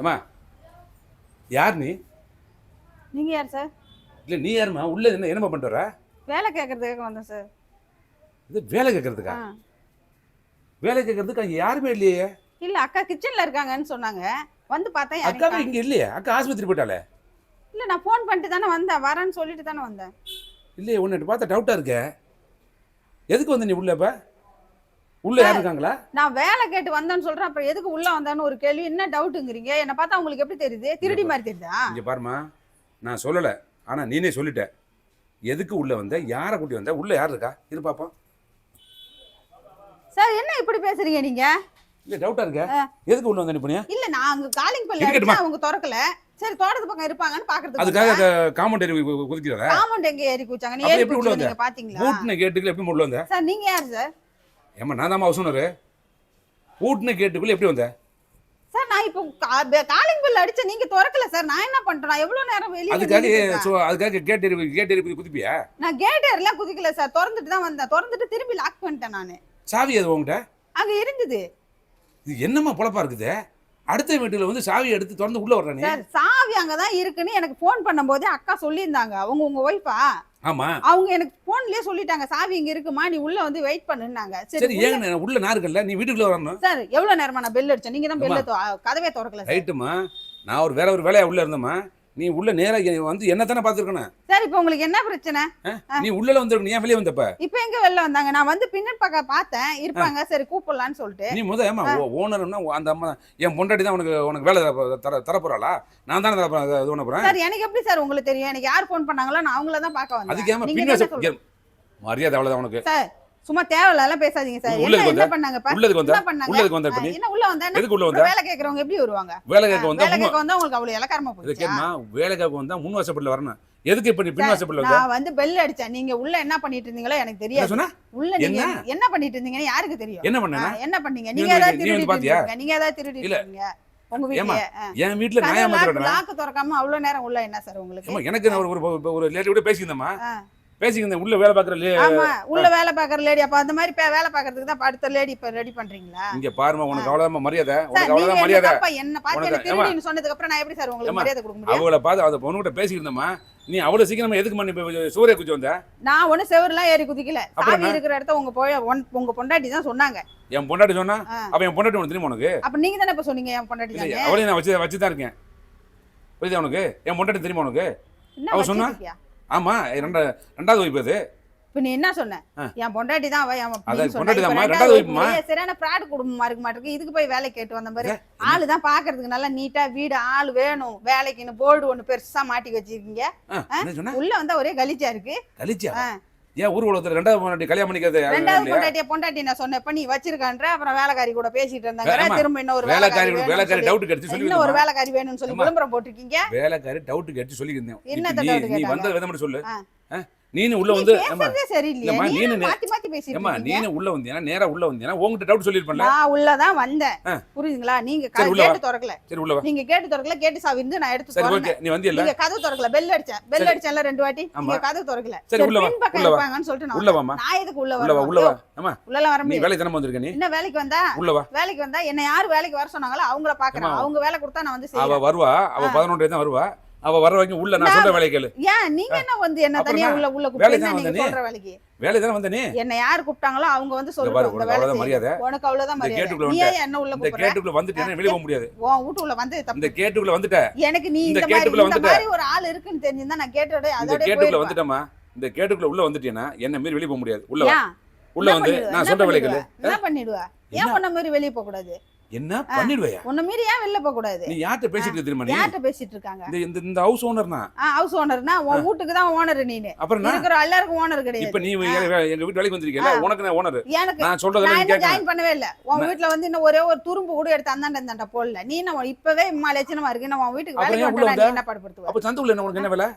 ஏம்மா யார் நீ நீங்க யார் சார்? இல்லை நீ யாரும்மா? உள்ள என்ன என்னம்மா பண்ணிட்டு வர வேலை கேட்கறதுக்காக வந்தேன் சார். இது வேலை கேட்கறதுக்கா. வேலை கேட்கறதுக்கு அங்கே யாருமே இல்லையே? இல்ல அக்கா கிச்சன்ல இருக்காங்கன்னு சொன்னாங்க. வந்து பார்த்தேன் அக்காவே யாரையும் இங்கே இல்லையே? அக்கா ஆஸ்பத்திரி போயிட்டாலே கா- இல்ல நான் ஃபோன் பண்ணிட்டு தானே வந்தேன். வரேன்னு சொல்லிட்டு தானே வந்தேன். இல்லையே உன்னை பார்த்தா டவுட்டாக இருக்க. எதுக்கு வந்த நீ உள்ள இப்போ உள்ள யார் இருக்காங்களா நான் வேலை கேட்டு வந்தேன்னு சொல்றேன். அப்புறம் எதுக்கு உள்ள வந்தான்னு ஒரு கேள்வி. என்ன டவுட்டுங்கிறீங்க என்ன பார்த்தா உங்களுக்கு எப்படி தெரியுது? திருடி மாதிரி தெரியுதா? இங்கே பாரும்மா. நான் சொல்லலை. ஆனால் நீனே சொல்லிட்ட. எதுக்கு உள்ள வந்த? யாரை கூட்டி வந்த? உள்ள யார் இருக்கா? இரு பாப்போம். சார் என்ன இப்படி பேசுறீங்க நீங்க? இல்லை டவுட்டாக இருக்க. எதுக்கு உள்ள வந்த நீ பண்ணியா? இல்ல நான் அங்க காலிங்? அடிச்சா அவங்க திறக்கல. சரி தோட்டத்து பக்கம் இருப்பாங்கன்னு பாக்குறதுக்கு அதுக்காக காமெண்ட் குதிக்கிறத? காமௌண்ட் எங்க ஏறி குச்சாங்க நீ ஏறி எப்படி உள்ள குதிச்சதை வந்த? நீங்க பாத்தீங்களா? பூட்டின கேட்டுக்குள்ள எப்படி உள்ள வந்த? சார் நீங்க யார் சார்? ஏம்மா நான் தான் ஹவுஸ் ஓனரு பூட்டின கேட்டுக்குள்ள எப்படி வந்த? சார் நான் இப்போ காலிங் பெல் அடிச்ச நீங்க திறக்கல சார். நான் என்ன பண்றேன்? நான் எவ்வளவு நேரம் வெளியே அதுக்காக? சோ அதுக்காக கேட் எரி கேட் எரி குதிப்பியா? நான் கேட் எல்லாம் குதிக்கல சார். திறந்துட்டு தான் வந்தேன். திறந்துட்டு திரும்பி லாக் பண்ணிட்டேன் நானு. சாவி அது உங்ககிட்ட? அங்க இருந்தது. இது என்னம்மா பொழப்பா இருக்குது? அடுத்த வீட்டுல வந்து சாவி எடுத்து திறந்து உள்ள வர்ற நீ சார் சாவி அங்கதான் இருக்குன்னு எனக்கு ஃபோன் பண்ணும்போதே அக்கா சொல்லியிருந்தாங்க. அவங்க உங்க ஒய்ஃபா ஆமா. அவங்க எனக்கு போன்லயே சொல்லிட்டாங்க சாவி இங்க இருக்குமா? நீ உள்ள வந்து வெயிட் பண்ணுனாங்க சரி ஏங்க உள்ள நான் இருக்கல நீ வீட்டுக்குள்ள வரணும். சார் எவ்வளவு நேரமா நான் பெல் அடிச்சேன்? நீங்க தான் பெல்ல கதவே திறக்கல ரைட்டுமா நான் ஒரு வேற ஒரு வேலையா உள்ள இருந்தேம்மா. நீ உள்ள நேரா வந்து என்ன தானே பாத்துருக்கணும் சார் இப்போ உங்களுக்கு என்ன பிரச்சனை? நீ உள்ள வந்திருக்கணும் ஏன் வெளியே வந்தப்ப? இப்போ எங்க வெளில வந்தாங்க? நான் வந்து பின்னட் பக்கம் பார்த்தேன். இருப்பாங்க சரி கூப்பிடலான்னு சொல்லிட்டு. நீ முத ஏமா ஓனர்னா அந்த அம்மா என் பொண்டாட்டி தான் உனக்கு உனக்கு வேலை தர- தர தரப்போறாளா நான் தானே தர இது பண்ண போறேன்? சார் எனக்கு எப்படி சார் உங்களுக்கு தெரியும்? எனக்கு யார் ஃபோன் பண்ணாங்களோ நான் அவங்கள தான் பார்க்க வந்தேன். அதுக்கு ஏமா? மரியாதை அவ்வளவுதான் உனக்கு. சார் சும்மா தேவையில்லாம் பேசாதீங்க சார். என்ன? பண்ணாங்க? உள்ளதுக்கு வந்தா? பண்ணாங்க? உள்ளதுக்கு வந்த என்ன உள்ள வந்தா? எதுக்கு உள்ள வந்த? வேலை கேக்குறவங்க எப்படி வருவாங்க? வேலை கேட்க வந்தா வேலை கேட்க வந்தா உங்களுக்கு அவ்வளவு இலக்காரமா போச்சு கேட்குமா? வேலை கேட்க வந்தா முன் வாசப்படல வரணும். எதுக்கு இப்ப பின் வாசப்படல வந்த? நான் வந்து பெல் அடிச்சேன். நீங்க உள்ள என்ன பண்ணிட்டு இருந்தீங்களோ எனக்கு தெரியாது. உள்ள நீங்க என்ன? பண்ணிட்டு இருந்தீங்கன்னு யாருக்கு தெரியும்? என்ன ஆ, பண்ணேன்னா என்ன பண்ணீங்க? நீங்க ஏதாவது? இருக்கீங்க நீங்க ஏதாவது இல்ல. இருக்கீங்க உங்க வீட்லயே. என் வீட்டுல நான் ஏமாத்துறேன் திறக்காம அவ்வளவு நேரம் உள்ள என்ன சார் உங்களுக்கு? எனக்கு ஒரு ஒரு- லேடி கூட பேசியிருந்தேம்மா. பேசியிருந்தேன் உள்ள வேலை பார்க்குற ஆமா உள்ள வேலை பாக்குற லேடி அப்ப அந்த மாதிரி வேலை பாக்குறதுக்கு தான் அடுத்த லேடி இப்ப ரெடி பண்றீங்களா? இங்க பாருமா உனக்கு அவ்வளவுதான் மரியாதை. உனக்கு அவ்வளவுதான் மரியாதை. என்ன பார்த்து திருடின்னு சொன்னதுக்கு அப்புறம் நான் எப்படி சார் உங்களுக்கு மரியாதை கொடுக்க முடியும்? அவளை பார்த்து அந்த பொண்ணுகிட்ட பேசியிருந்தம்மா நீ அவ்வளவு சீக்கிரமா எதுக்கு பண்ணி இப்ப சூரிய குச்சி வந்த? நான் ஒண்ணு செவருலாம் ஏறி குதிக்கல. சாவி இருக்கிற இடத்த உங்க போய் உங்க பொண்டாட்டி தான் சொன்னாங்க. என் பொண்டாட்டி சொன்னா. அப்ப என் பொண்டாட்டி உனக்கு தெரியுமா உனக்கு? அப்ப நீங்க தானே இப்ப சொன்னீங்க என் பொண்டாட்டி தானே? அவளையும் நான் வச்சு வச்சு தான் இருக்கேன். புரியுதா உனக்கு? என் பொண்டாட்டி தெரியுமா உனக்கு? என்ன அவ சொன்னா? வச்சிருக்கியா? ஆமா ரெண்டா ரெண்டாவது வைப்பு அது இப்ப நீ என்ன சொன்ன. என் பொண்டாட்டி தான் அவ என். பொண்டாட்டி தான்மா, ரெண்டாவது ரெண்டாவது வைப்பு வைப்புமா. சரியான பிராடு குடும்பமா இருக்க மாட்டிருக்கு இதுக்கு போய் வேலை கேட்டு வந்த மாதிரி ஆளு தான் பாக்குறதுக்கு நல்லா நீட்டா வீடு ஆள் வேணும் வேலைக்குன்னு போர்டு ஒண்ணு பெருசா மாட்டி வச்சிருக்கீங்க உள்ள வந்தா ஒரே கலிச்சா இருக்கு கலிச்சியா ஆ. ஏன் ஊர் உலகத்துல ரெண்டாவது பொண்டாட்டி கல்யாணம் பண்ணிக்கிறது ரெண்டாவது? பொண்டாட்டிய பொண்டாட்டி நான் சொன்னப்ப நீ வச்சிருக்கான்ற அப்புறம் வேலைக்காரி கூட பேசிட்டு இருந்தாங்க. திரும்ப இன்னொரு வேலைக்காரி வேலைக்காரி வேலைக்காரி டவுட் கிடைச்சு சொல்லி ஒரு வேலைக்காரி வேணும்னு சொல்லி. விளம்பரம் போட்டிருக்கீங்க வேலைக்காரி டவுட் கேட்டு சொல்லியிருந்தேன் என்னத்த இப்ப நீ? வந்த விதம் சொல்லு? நீனு உள்ள நீ வந்து நீ நீனு இருக்கீங்க? நீனு உள்ள வந்தீங்கன்னா நேரா உள்ள வந்தீங்கன்னா உங்ககிட்ட டவுட் சொல்லிருப்பேன்ல நான் உள்ளதான் வந்தேன். ஆ. புரியுதுங்களா? நீங்க க- சரி, உள்ள வா. கேட்டு திறக்கல. சரி உள்ள வா. நீங்க கேட்டு திறக்கல கேட்டு சாவி இருந்து நான் எடுத்து சரி ஓகே நீ வந்தியல்ல? நீங்க கதவு திறக்கல பெல் அடிச்சேன். பெல். அடிச்சேன்ல ரெண்டு வாட்டி. நீங்க கதவு திறக்கல. சரி, உள்ள வா, உள்ள வா. இருப்பாங்கன்னு சொல்லிட்டு நான் உள்ள வந்தேன். வாம்மா. நான் எதுக்கு உள்ள உள்ள வா வரணும்? உள்ள வா. ஆமா உள்ள வர நீ முடியாது. வேலைக்கு தானே வந்திருக்க நீ? என்ன வேலைக்கு வந்தா? உள்ள வா. வேலைக்கு வந்தா? என்ன யாரு வேலைக்கு வர சொன்னாங்களோ அவங்கள பாக்குறேன். அவங்க வேலை கொடுத்தா நான் வந்து அவ செய்யறேன் வருவா அவ பதினொன்றரை தான் வருவா. அவ வர வரைக்கும் உள்ள நான் சொல்ற வேலையை கேளு. ஏன்? நீங்க என்ன வந்து என்ன தனியா உள்ள உள்ள வேலைக்கு கூப்பிட்டு நீங்க வந்தேனே. சொல்ற வேலைக்கு. வேலை தானே வந்த நீ என்ன யார் கூப்பிட்டாங்களோ அவங்க வந்து சொல்லுவாங்க இந்த வேலை. மரியாதை. உனக்கு அவ்வளவுதான் இந்த மரியாதை. நீ ஏன் என்ன உள்ள இந்த கூப்பிடுற? கேட்டுக்குள்ள வந்துட்டேன்னா வெளிய போக முடியாது. உன் வீட்டுக்குள்ள வந்து தப்பு இந்த கேட்டுக்குள்ள வந்துட்ட. எனக்கு நீ இந்த இந்த மாதிரி கேட்டுக்குள்ள இந்த வந்துட்ட. மாதிரி ஒரு ஆள் இருக்குன்னு தெரிஞ்சிருந்தா நான் கேட்டோட இந்த அதோட கேட்டுக்குள்ள வந்துட்டமா இந்த கேட்டுக்குள்ள உள்ள வந்துட்டேன்னா என்ன மீறி வெளிய போக முடியாது. உள்ள உள்ள வந்து? நான் சொல்ற பண்ணிடுவ? என்ன பண்ணிடுவ? ஏன்? உன்ன மாதிரி வெளிய போக கூடாது என்ன பண்ணிடுவையா? உன்ன மீறி ஏன் வெளில போக கூடாது? நீ யார்கிட்ட பேசிட்டு இருக்க தெரியுமா நீ? யார்கிட்ட பேசிட்டு இருக்காங்க? இந்த இந்த ஹவுஸ் ஓனர் தான் ஹவுஸ் ஓனர்னா உன் வீட்டுக்கு தான் ஓனர் நீனு. அப்புறம் நான்? இருக்கிற எல்லாருக்கும் ஓனர் கிடையாது. இப்ப நீ எங்க வீட்டு வேலைக்கு வந்திருக்கல உனக்கு நான் ஓனர் எனக்கு நான் நான் நீ ஜாயின் பண்ணவே இல்ல. உன் வீட்ல வந்து இன்னும் ஒரே ஒரு துரும்பு கூட எடுத்து அந்தாண்ட இந்தாண்ட போடல. நீ என்ன இப்பவே இம்மா லட்சணமா இருக்கு நான் உன் வீட்டுக்கு வேலைக்கு நீ என்ன படுப்படுத்துவ அப்ப சந்துக்குள்ள என்ன உனக்கு என்ன வேலை?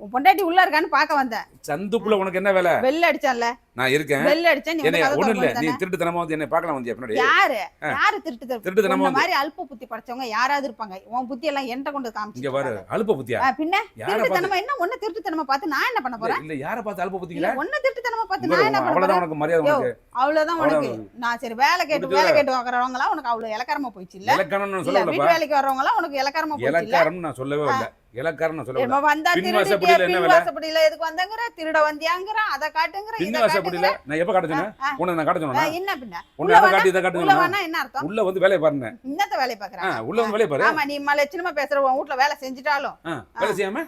உன் பொண்டாட்டி உள்ள இருக்கான்னு பார்க்க வந்தேன். சந்துக்குள்ள உனக்கு என்ன வேலை? பெல் அடிச்சான்ல. நான் இருக்கேன். பெல் அடிச்சா நீ ஒண்ணும் இல்ல. நீ தானே? திருட்டுத்தனமா வந்து என்ன பார்க்கலாம் வந்து பின்னாடி? யாரு? யாரு திருட்டு தரு திருட்டுத்தனமா உன்ன வந்து மாதிரி அல்ப புத்தி படைச்சவங்க யாராவது இருப்பாங்க. உன் புத்தி எல்லாம் என்கிட்ட கொண்டு இங்க காமிச்சு பாரு அலுப்ப புத்தியா? பின்ன? யார பார்த்து திருட்டுத்தனமா என்ன? ஒண்ணு திருட்டுத்தனமா பார்த்து நான் என்ன பண்ண போறேன்? இல்ல யார பார்த்து அலுப்ப இல்ல புத்திங்களா ஒண்ணு திருட்டுத்தனமா பார்த்து நான் என்ன பண்ண போறேன்? உனக்கு மரியாதை உனக்கு. அவ்வளவுதான் உனக்கு. நான் சரி வேலை கேட்டு வேலை கேட்டு வாங்குறவங்க எல்லாம் உனக்கு அவ்வளவு இலக்காரமா போயிடுச்சு இல்ல? இலக்கணம்னு இல்ல சொல்லலப்பா வீட்டு வேலைக்கு வர்றவங்க எல்லாம் உனக்கு இலக்காரமா போயிடுச்சு இல்ல? இலக்காரம் நான் சொல்லவே இல்லை இல்லை என்னமோ வந்தா திருடிட்டியா? வாசப்படியில என்ன பின் வேலை? வாசப்படியில எதுக்கு வந்தங்கிற? திருட வந்தியாங்கிற? அதை காட்டுங்கிற? இதை வாசப்படியில நான் எப்ப காட்ட சொன்னேன். உன்னை நான் காட்ட காட்டுங்கிற சொன்னேன் என்ன பின்ன? உன்னை அதை காட்டி இதை காட்டுங்க என்ன அர்த்தம்? உள்ள வந்து வேலையை பாருங்க இன்னத்த வேலையை பாக்குறேன் உள்ள வந்து வேலையை பாரு. ஆமா நீ லட்சணமா பேசுற உன் வீட்டுல வேலை செஞ்சுட்டாலும். வேலை செய்யாம?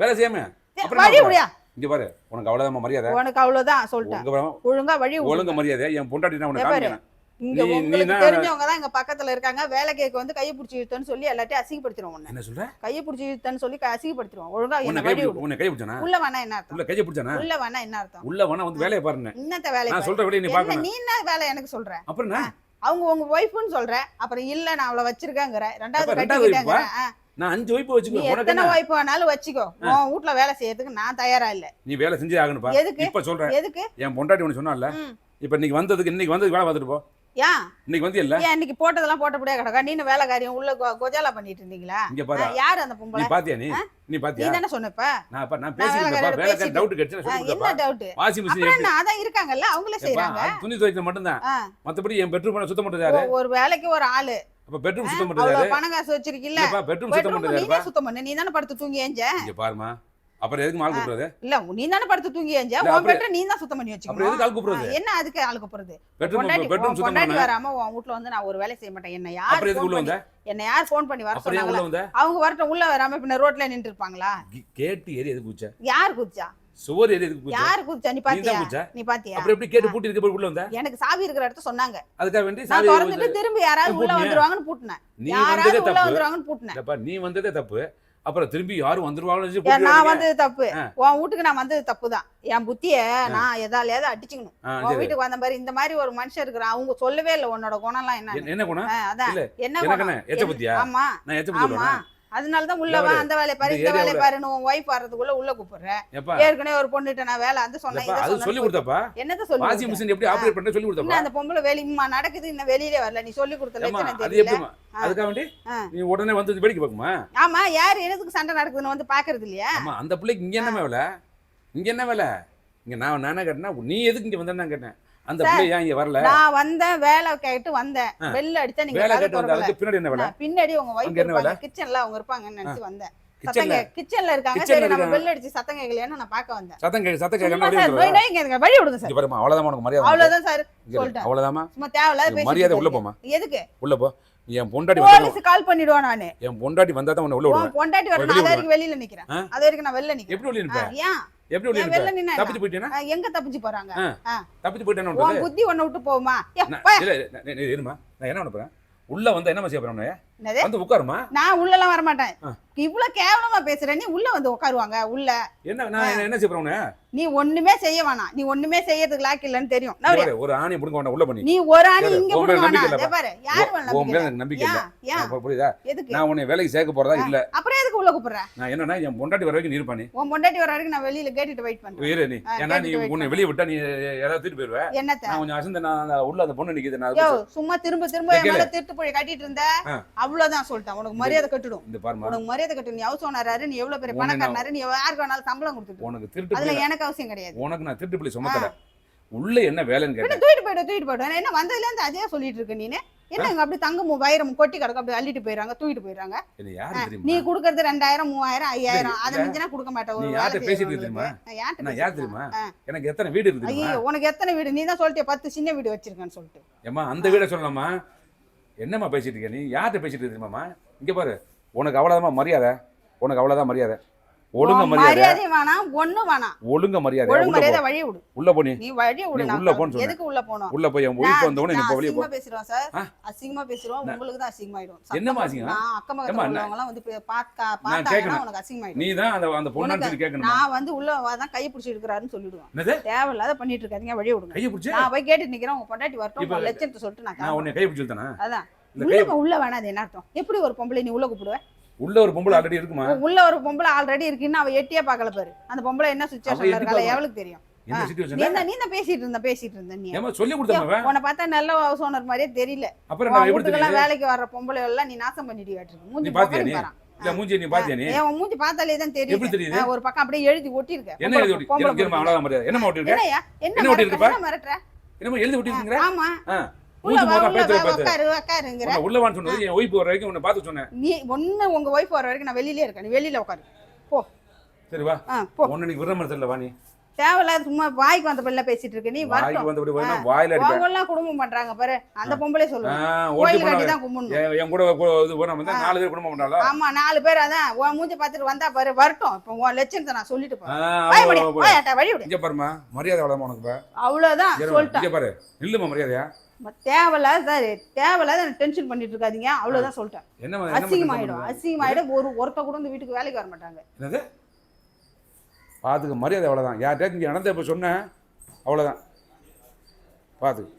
வேலை செய்யாம? அப்புறம் வழி என்ன விடியா? இங்க பாரு உனக்கு அவ்வளவுதான் மரியாதை. உனக்கு அவ்வளவுதான் சொல்லிட்டேன். ஒழுங்கா வழி. ஒழுங்கு மரியாதை. என் பொண்டாட்டி நான் உனக்கு. காமிக்கிறேன். இங்க உங்களுக்கு தெரிஞ்சவங்க தான் இங்க பக்கத்துல இருக்காங்க. வேலை கேட்க வந்து கையை பிடிச்சி இழுத்தன்னு சொல்லி எல்லாத்தையும் அசிங்கப்படுத்திடுவோம் உன்னை. என்ன சொல்ற? கையை பிடிச்சி இழுத்தன்னு சொல்லி அசிங்கப்படுத்திடுவோம். ஒழுங்கா உன்னை என்ன கை. உன்னை கை பிடிச்சானா? உள்ள வேணா என்ன அர்த்தம்? உள்ள கையை பிடிச்சானா? உள்ள வேணா என்ன அர்த்தம்? உள்ள வேணா வந்து வேலையை பாருங்க இன்னத்த வேலை நான் பாரு. சொல்ற வேலையை நீ என்ன பார்க்கணும். நீ என்ன வேலை எனக்கு சொல்ற? அப்புறம் என்ன? அவங்க உங்க ஒய்ஃப்னு சொல்ற. அப்புறம் இல்ல நான் அவளை வச்சிருக்கேங்கிற. ரெண்டாவது ஆ. நான் அஞ்சு வைப்பு வச்சுக்கோ எத்தனை ஒய்ஃப் வேணாலும் வச்சுக்கோ. உன் வீட்ல வேலை செய்யறதுக்கு நான் தயாரா இல்ல. நீ வேலை செஞ்சே ஆகணும்ப்பா எதுக்கு? இப்ப சொல்றேன். எதுக்கு? என் பொண்டாட்டி ஒன்று சொன்னால. இப்ப இன்னைக்கு வந்ததுக்கு இன்னைக்கு வந்ததுக்கு வேலை பார்த்துட்டு போ. ஏன் இன்னைக்கு வந்து இல்ல? ஏன் இன்னைக்கு போட்டதெல்லாம் போட்டபடியே கிடக்கா? நீ வேலை காரியம் உள்ள கொஜாலா பண்ணிட்டு இருந்தீங்களா? இங்க பாரு. யாரு அந்த நீ பொம்பளை பாத்தியா நீ? நீ நீ பாத்தியா? தானே சொன்னப்ப நான் அப்ப நான் நான் பேசிக்கிட்டேன் வேலைக்காரரை வேலை பேசிட்டு- டவுட் கிடைச்சு ஆ, சொல்லி என்ன டவுட் வாஷிங் மிஷின் அப்புறம் என்ன அதான் இருக்காங்கல்ல அவங்களே அது துணி துவைக்கிறது மட்டும்தான். ஆ. மத்தபடி என் பெட்ரூம் பண்ண சுத்தம் பண்றது யாரு? ஒரு வேலைக்கு ஒரு ஆளு. அப்ப பெட்ரூம் சுத்தம் பண்றது யாரு? பணம் காசு வச்சிருக்கீல்ல. பெட்ரூம் சுத்தம் பண்றது நீ யாருப்பா? தான் சுத்தம் பண்ணு. நீ தானே படுத்து தூங்கி ஏஞ்ச? இங்க பாருமா அப்புறம் எதுக்கு மால் கூப்பிடுறது? இல்ல நீ தானே படுத்து தூங்கி ஏஞ்ச உன் பெட்ரூம் நீ தான் சுத்தம் பண்ணி வச்சுக்கணும்? எதுக்கு ஆள் கூப்பிடுறது? என்ன அதுக்கு ஆளுக்கு போறது பெட்ரூம் பெட்ரூம் சுத்தம் பண்ண. வராம உன் வீட்ல வந்து நான் ஒரு வேலை செய்ய மாட்டேன். என்ன அப்புறம் யார் எதுக்கு உள்ள வந்த? என்ன யார் ஃபோன் பண்ணி வர வந்த? அவங்க வரட்டும் உள்ள வராம பின்ன ரோட்ல நின்று இருப்பாங்களா? கேட்டு ஏறி எதுக்கு பூச்ச யார் குதிச்சா? சுவர் ஏறி எதுக்கு பூச்ச யார் குதிச்சா? நீ பாத்தியா? நீ பாத்தியா? அப்புறம் எப்படி கேட்டு பூட்டி இருக்க போய் உள்ள வந்த? எனக்கு சாவி இருக்கிற இடத்த சொன்னாங்க. அதுக்காக வேண்டி சாவி திறந்துட்டு திரும்பி யாராவது உள்ள? வந்துருவாங்கன்னு பூட்டினேன். யாராவது உள்ள வந்துருவாங்கன்னு பூட்டினேன். நீ வந்ததே தப்பு. அப்புறம் திரும்பி யாரும் பூட்டி நான். வந்தது தப்பு. உன் வீட்டுக்கு நான் வந்தது தப்பு தான் என் புத்திய நான் எதாலையாவது அடிச்சுக்கணும். உன். வீட்டுக்கு வந்த மாதிரி இந்த மாதிரி ஒரு மனுஷன் இருக்கிறான். அவங்க சொல்லவே இல்லை உன்னோட குணம்லாம் என்ன என்ன- என்ன குணம்? அதான். என்ன குணம்? எச்ச பத்தியா? ஆமா. நான் எச்ச பத்தி ஆமா சொல்றேன் அதனாலதான் உள்ள வா அந்த வேலையை பாரு இந்த வேலையை ஏரியாவுல- பாருன்னு உன் ஒய்ஃப் வர்றதுக்குள்ள உள்ள கூப்பிடுறேன் ஏற்கனவே ஒரு பொண்ணுகிட்ட நான் வேலை அந்த சொன்னேன் அது சொல்லி கொடுத்தப்பா? என்னத்த சொல்லி வாஷிங்? மிஷின் எப்படி ஆபரேட் பண்ண சொல்லி கொடுத்தப்பா? அந்த பொம்பளை வேலையுமா நடக்குது இன்னும் வெளியிலே வரல நீ சொல்லி கொடுத்த லட்சணம் தெரியல. அதுக்காக வேண்டி. நீ உடனே வந்து வேடிக்கை பார்க்குமா ஆமா யார் எதுக்கு சண்டை நடக்குதுன்னு வந்து பாக்குறது இல்லையா? ஆமா அந்த பிள்ளைக்கு இங்க என்ன வேலை? இங்க என்ன வேலை? இங்க நான் நான் கேட்டேன்னா நீ எதுக்கு இங்க வந்தேன்னு கேட்டேன். அந்த பிள்ளை ஏன் இங்க வரல? நான் வந்தேன் வேலை கேட்டு வந்தேன். பெல் அடிச்சா நீங்க வேலை கேட்டு வந்து திறக்கல. அதுக்கு பின்னாடி என்ன வேலை? பின்னாடி உங்க என்ன இருப்பாங்க கிச்சன்ல அவங்க இருப்பாங்கன்னு நினைச்சு வந்தேன். கிச்சன்ல இருக்காங்க. சரி நம்ம. பெல் அடிச்சு சத்தம் கேட்கலையான்னு நான் பார்க்க வந்தேன். சத்தம் கேட்க சத்தம் கேளுங்க வழி விடுங்க சார். பாருமா அவ்வளவுதான் உனக்கு மரியாதை அவ்வளவுதான் சார். அவ்வளவுதாம்மா? சும்மா தேவையில்லாத மரியாதை உள்ள. போமா எதுக்கு? உள்ள போ. என் பொண்டாட்டி வந்து போலீஸ் கால் பண்ணிடுவோம் நானு. என் பொண்டாட்டி வந்தா தான் உன்னை உள்ள விடுவேன். பொண்டாட்டி வரணும் வெளிய அது வரைக்கும் வெளியில நிக்கிறேன்? அது வரைக்கும் நான் வெளில நிக்கிறேன். எப்படி வெளிய நிப்ப? ஆ, ஏன்? எப்படி வெளிய ஏன் நிப்ப? வெளில நின்னா? தப்பிச்சு போயிட்டேனா எங்க தப்பிச்சு போறாங்க. தப்பிச்சு போயிட்டேன்னு உன் புத்தி ஒண்ணு விட்டு போகுமா. இல்ல, இருமா. நான் என்ன பண்ண போறேன்? உள்ள வந்தா என்ன செய்ய போறேன் என்னது? வந்து உட்காருமா? நான் உள்ள எல்லாம் வர மாட்டேன். இவ்வளவு கேவலமா பேசுற நீ உள்ள வந்து உட்காருவாங்க உள்ள. என்ன நான் என்ன- என்ன செய்ய போறேன் நீ ஒண்ணுமே செய்ய வேணாம். நீ ஒண்ணுமே செய்யறதுக்கு லாக்கு இல்லன்னு தெரியும். ஒரு ஆணி புடுங்க வேண்டாம் உள்ள பண்ணி. நீ ஒரு ஆணி இங்க புடுங்க வேணாம். பாரு யாரு மேல உன் மேல நம்பிக்கை இல்ல. புரியுதா? எதுக்கு? நான் உன்னை வேலைக்கு சேர்க்க போறதா இல்ல. அப்புறம் எதுக்கு உள்ள கூப்பிடுற? நான் என்னன்னா என் பொண்டாட்டி வர வரைக்கும் நீ இருப்பானி உன் பொண்டாட்டி வர வரைக்கும் நான் வெளியில கேட்டுட்டு வெயிட் பண்றேன். இரு நீ. ஏன்னா நீ உன்னை வெளியே விட்டா நீ யாராவது தூக்கிட்டு போயிருவ? என்னத்த? நான் கொஞ்சம் அசந்த நான் உள்ள அந்த பொண்ணு நிக்குது நான் சும்மா திரும்ப திரும்ப என். மேல திருட்டு போய் கட்டிட்டு இருந்த. அவ்வளவுதான் சொல்லிட்டேன். உனக்கு மரியாதை கட்டிடும். இந்த பாருமா உனக்கு மரியாதை கட்டு. நீ ஹவுஸ் ஓனராரு நீ எவ்வளவு பெரிய பணக்காரனாரு நீ யாருக்கு வேணாலும் சம்பளம் கொடுத்துட்டு உனக்கு திருட்டு அதுல எனக்கு அவசியம் கிடையாது. உனக்கு நான் திருட்டு பிள்ளை சுமத்தல உள்ள என்ன வேலைன்னு கேட்டேன். தூக்கிட்டு போயிடு தூக்கிட்டு போயிடு. என்ன வந்ததுல இருந்து அதே சொல்லிட்டு இருக்க நீனு? என்ன இங்க அப்படி தங்கமும் வைரம் கொட்டி கிடக்கு அப்படி அள்ளிட்டு போயிடுறாங்க தூக்கிட்டு போயிடுறாங்க. நீ கொடுக்கறது ரெண்டாயிரம் மூவாயிரம் ஐயாயிரம் அதை. மிஞ்சினா கொடுக்க மாட்டேன். யார்கிட்ட பேசிட்டு. தெரியுமா? நான் யார் தெரியுமா. எனக்கு எத்தனை வீடு இருக்கு ஐயோ உனக்கு எத்தனை வீடு நீ தான் சொல்லிட்டு பத்து சின்ன வீடு வச்சிருக்கேன்னு சொல்லிட்டு. ஏம்மா அந்த வீட சொல்லலாமா? என்னம்மா பேசிகிட்டு இருக்க நீ? யார்கிட்ட பேசிட்டு இருக்கீங்கம்மா இங்கே பாரு உனக்கு அவ்வளோதாம்மா மரியாதை. உனக்கு அவ்வளோதான் மரியாதை. ஒழுங்க உன் மரியாதை வேணாம் ஒண்ணும் வேணாம். ஒழுங்க மரியாதை ஒழுங்கு மரியாதை வழி விடு. உள்ள போ நீ. வழி விடு உள்ள போன்னு சொன்னேன். எதுக்கு உள்ள போனோம்? உள்ள போய் என் ஒய்ஃப் வந்தவொடனே நீ நான் இப்போ வெளியே போ. அசிங்கமா பேசுறோம் சார்? அசிங்கமா பேசுறோம் உங்களுக்கு தான் அசிங்கமாயிடும். என்னம்மா சத்தமா அசிங்கம்? நான் அக்கம் பக்கத்துல உள்ளவங்க எல்லாம் வந்து பே- பார்த்தா பார்த்தாங்கன்னா கேட்கணும். உனக்கு அசிங்கமாயிடும். நீ தான் அந்த அந்த பொண்ணான்னு சொல்லி கேட்கணுமா நான் வந்து உள்ள தான் கையை பிடிச்சி எடுக்கிறாருன்னு சொல்லிடுவேன். என்னது? தேவையில்லாத பண்ணிட்டு இருக்காதீங்க வழி விடுங்க. கையை பிடிச்சி? நான் போய் கேட்டு நிக்கிறேன் உங்க பொண்டாட்டி வரட்டும் லட்சத்தை சொல்லிட்டு நான் நான். உன்னை கையை பிடிச்சி தானே அதான். உள்ள கை உள்ள வேணாம் அது என்ன அர்த்தம்? எப்படி ஒரு பொம்பளை நீ உள்ள கூப்பிடுவ? உள்ள ஒரு பொம்பளை ஆல்ரெடி இருக்குமா? உள்ள ஒரு பொம்பளை ஆல்ரெடி இருக்குன்னு அவ எட்டியே பார்க்கல பாரு. அந்த பொம்பளை என்ன சுச்சுவேஷன்ல பார்க்கல. எவளுக்கு தெரியும்? என்ன நீ சுச்சுவேஷன்ல என்ன நீ தான் பேசிட்டு இருந்த பேசிட்டு இருந்த நீ. ஏமா சொல்லி கொடுத்தவன் உன்னை பார்த்தா நல்ல சோனர் மாதிரியே தெரியல. அப்புறம் நான் எப்படி தெரியுது? வேலைக்கு வர்ற பொம்பளை எல்லாம் நீ நாசம் பண்ணிட்டு காட்டுருக்கு மூஞ்சி பாத்தியா நீ? இல்ல மூஞ்சி நீ பாத்தியா நீ? ஏன் மூஞ்சி பார்த்தாலே தான் எப்படி தெரியும் தெரியுது ஒரு பக்கம் அப்படியே எழுதி ஒட்டியிருக்க. என்ன எழுதி ஒட்டி என்ன ஒட்டி இருக்க என்ன என்ன ஒட்டி? இருக்குப்பா? என்ன மிரட்டுற என்னமோ எழுதி ஒட்டி இருக்கீங்க ஆமா உள்ள மூஞ்சி வா மோதா உள்ள பேத்துல வா பார்த்து உட்காரு உட்காருங்கிற உன்னை உள்ளவான்னு சொன்னது என் ஒய்ஃப் வர வரைக்கும் உன்னை பார்த்து சொன்னேன். நீ ஒண்ணு உங்க ஒய்ஃப் வர வரைக்கும் நான் வெளியிலே இருக்கேன். வெளியில உட்காரு போ. சரி வா. போ. ஒன்னு நீ விடுற மாதிரி தெரியல வா நீ. தேவையில்லாத சும்மா வாய்க்கு வந்த பிள்ளை பேசிட்டு இருக்க. நீ வாய்க்கு வந்தபடி வேணா வாயில எல்லாம் குடும்பம் பண்றாங்க பாரு. அந்த பொம்பளை ஒருத்தி கோயில் கட்டி தான் கும்பிடணும். என் கூட இது போனா வந்து நாலு பேர் குடும்பம் பண்ணாலா ஆமா நாலு பேர் அதான். உன் மூஞ்சி பார்த்துட்டு வந்தா பாரு வரட்டும். இப்போ உன் லட்சணத்தை நான் சொல்லிட்டு போறேன். வழி விடு. இங்க பாருமா மரியாதை அவ்வளவுதான் உனக்கு. அவ்வளவுதான் இருமா, சொல்லிட்டேன். இங்க பாரு இல்லம்மா மரியாதையா? தேவையில்லாத சார் தேவையில்லாத டென்ஷன் பண்ணிட்டு இருக்காதீங்க. அவ்வளவுதான் சொல்லிட்டேன். அசிங்கமாயிடும்? அசிங்கமாயிடும். ஒரு ஒருத்த கூட இந்த வீட்டுக்கு வேலைக்கு வர மாட்டாங்க. என்னது? பார்த்துக்க மரியாதை அவ்வளோதான் யார்கிட்ட இங்கே நடந்த இப்போ சொன்னேன். அவ்வளோதான் பார்த்துக்க